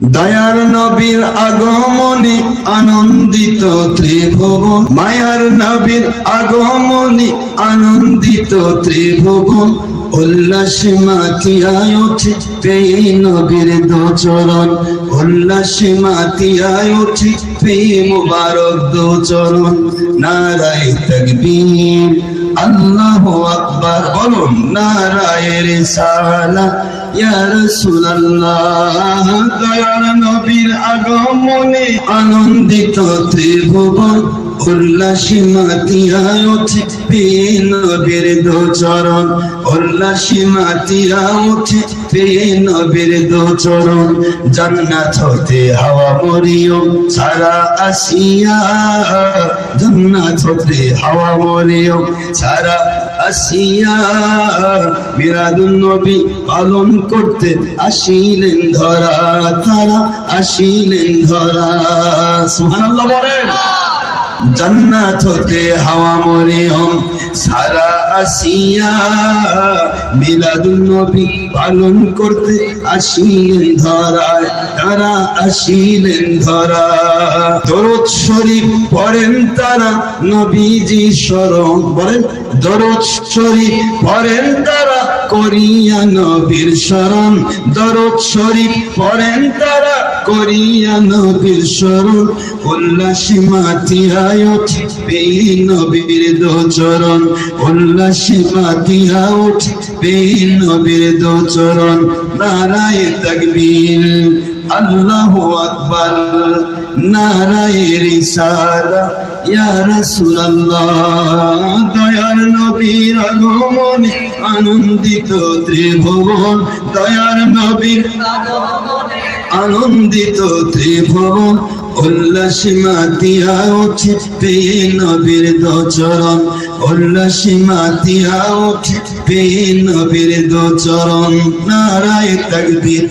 দয়ার নবীর আগমনে আনন্দিত ত্রিভুবন। মায়ার নবীর আগমনে আনন্দিত ত্রিভুবন। উল্লাসে মাতিয়ায় ওঠে পেয়ে নবীর দোচরণ। উল্লাসে মাতিয়ায় ওঠে পেয়ে মুবারক দোচরণ। নারায় তকবীর, আল্লাহ আকবার, বলুন নারায়ের সালা ইয়া রাসূলুল্লাহ, দয়ার নবীর আগমনে আনন্দিত ত্রিভুবন উল্লাসী মাতিয়ায় ওঠে পেয়ে নবীর দোচরণ উল্লাসী মাতিয়া ওঠে পেয়ে নবীর দোচরণ, জান্নাত হতে হাওয়া মরিয়ম সারা আসিয়া, জান্নাত হতে হাওয়া মরিয়ম সারা আসিয়া মিরাদুন নবী পালন করতে আসিলেন ধরা তারা আসিলেন ধরা। সুবহানাল্লাহ বলেন। জান্নাত হতে হাওয়া মরিয়ম সারা আসিয়া মিলাদুন নবী পালন করতে আসিলেন ধরায়, তারা আসিলেন ধরা দরদ শরীফ পড়েন তারা নবীজি স্মরণ বলেন দরদ শরীফ পড়েন তারা করিয়া নবীর স্মরণ। দরদ শরীফ পড়েন তারা করিয়া নবীর স্মরণ, উল্লাসী মাতিয়ায় পেয়ে নবীর দোচরণ। উল্লাসী মাতিয়া পেয়ে নবীর দোচরণ। নারায় তকবীর, আল্লাহ আকবার। নারায় রিসালা ইয়া রাসূলুল্লাহ দয়ার নবীর আগমনে আনন্দিত ত্রিভুবন দয়ার নবীর আনন্দিত ত্রিভুবন উল্লাসী মাতিয়া উঠে পেয়ে নবীর দোচরণ উল্লাসী মাতিয়া উঠে পেয়ে নবীর দোচরণ, নারায় তকবীর।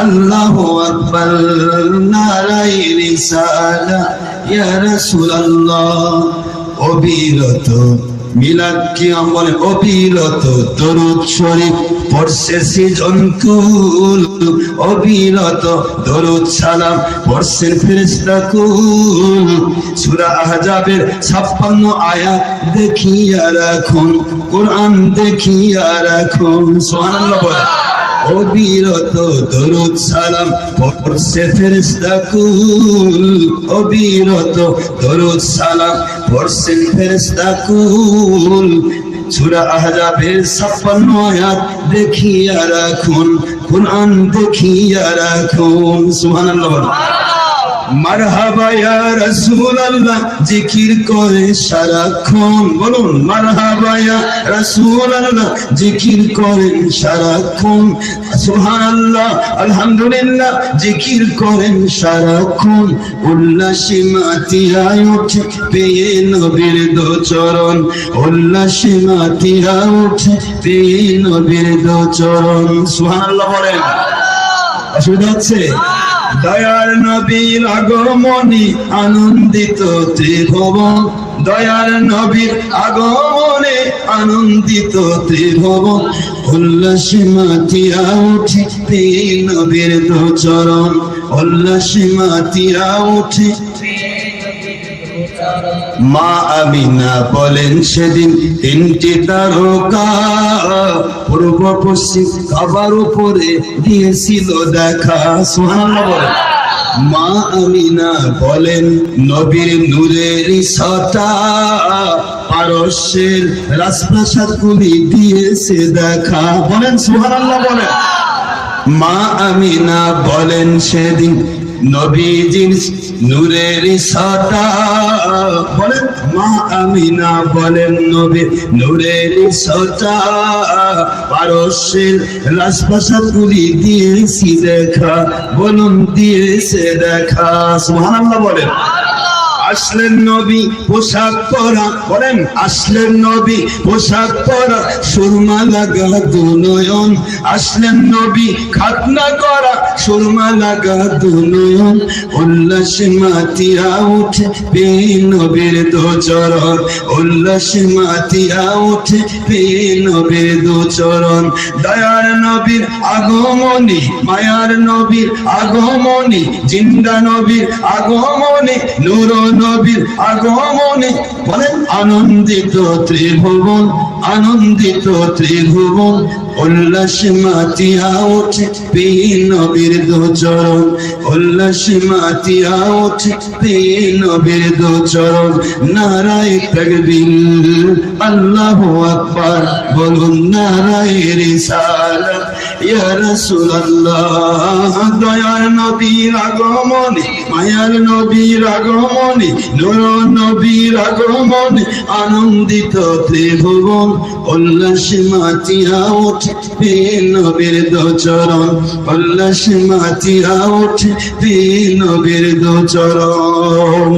আল্লাহ আকবার নারায় রিসালা ইয়া রাসূলুল্লাহ। অবিরত, মিলাদ কি আমলে অবিরত, দরুদ শরীফ পড়ছে সৃজন কুল অবিরত, দরুদ সালাম পড়ছেন ফেরেশতা কুল সূরা আহজাবের 56 আয়াত দেখিয়া রাখুন, কোরআন দেখিয়া রাখুন। সুবহানাল্লাহ বলে অবিরত দরুদ সালাম পড়ছে ফেরেশতা কুল। অবিরত দরুদ সালাম পড়ছেন ফেরেশতা কুল। সুরা আহজাবের 56 আয়াত দেখিয়া রাখুন, কোরআন দেখিয়া রাখুন। সুবহানাল্লাহ। মারহাবা ইয়া রাসূলুল্লাহ, জিকির করে সারাক্ষণ। বলুন, মারহাবা ইয়া রাসূলুল্লাহ, জিকির করেন সারাক্ষণ। সুবহানাল্লাহ, আলহামদুলিল্লাহ, জিকির করেন সারাক্ষণ। উল্লাসী মাতিয়ায় ওঠে পেয়ে নবীর দোচরণ উল্লাসী মাতিয়া ওঠে পেয়ে নবীর দোচরণ সুবহানাল্লাহ বলেন। অসুবিধা হচ্ছে? দয়ার নবীর আগমনি আনন্দিত ত্রিভুবন। দয়ার নবীর আগমনে আনন্দিত ত্রিভুবন। উল্লাসে মাতিয়া উঠে নবীর দোচরণ উল্লাসে মাতিয়া উঠে মা আমিনা বলেন সেদিন তিনটি তারকা পূর্ব পশ্চিম কাবার উপরে দিয়েছিল দেখা। বলেন। মা আমিনা বলেন, নবীর নূরের সতা পারস্যের রাজপ্রাসাদগুলি দিয়েছে দেখা। বলেন, সুবহানাল্লাহ বলেন। মা আমিনা বলেন সেদিন নবীজির নূরের সাটা বলেন, মা আমিনা বলেন নবী, নূরের সাটা পারস্যের রাজপ্রাসাদগুলি দিয়েছি দেখা বলুন দিয়েছে দেখা। সুবহানাল্লাহ বলেন। আসলেন নবী, পোশাক পরা, বলেন, আসলেন নবী, পোশাক পরা, সুরমা লাগা দুনয়ন। আসলেন নবী, খাতনা করা, সুরমা লাগা দুনয়ন। উল্লাস মাতিয়া উঠে পে নবীর দোচরণ। উল্লাস মাতিয়া উঠে পে নবীর দোচরণ। দয়ার নবীর আগমনী, মায়ার নবীর আগমনী, জিন্দা নবীর আগমনী, নূর নবীর আগমনী বলেন, আনন্দিত ত্রিভুবন আনন্দিত ত্রিভুবন, উল্লাস মাতিয়া ওঠে পে নবীর দোচরণ উল্লাস মাতিয়া ওঠে পে নবীর দোচরণ নারায় তকবীর, আল্লাহু আকবার, বলুন, নারায় রিসালাত। মায়ার নবীর আগমনে, নূর নবীর আগমনে, আনন্দিত ত্রিভুবন, উল্লাস মাতিয়া ওঠে নবীর দোচরণ, উল্লাস মাতিয়া ওঠে নবীর দোচরণ।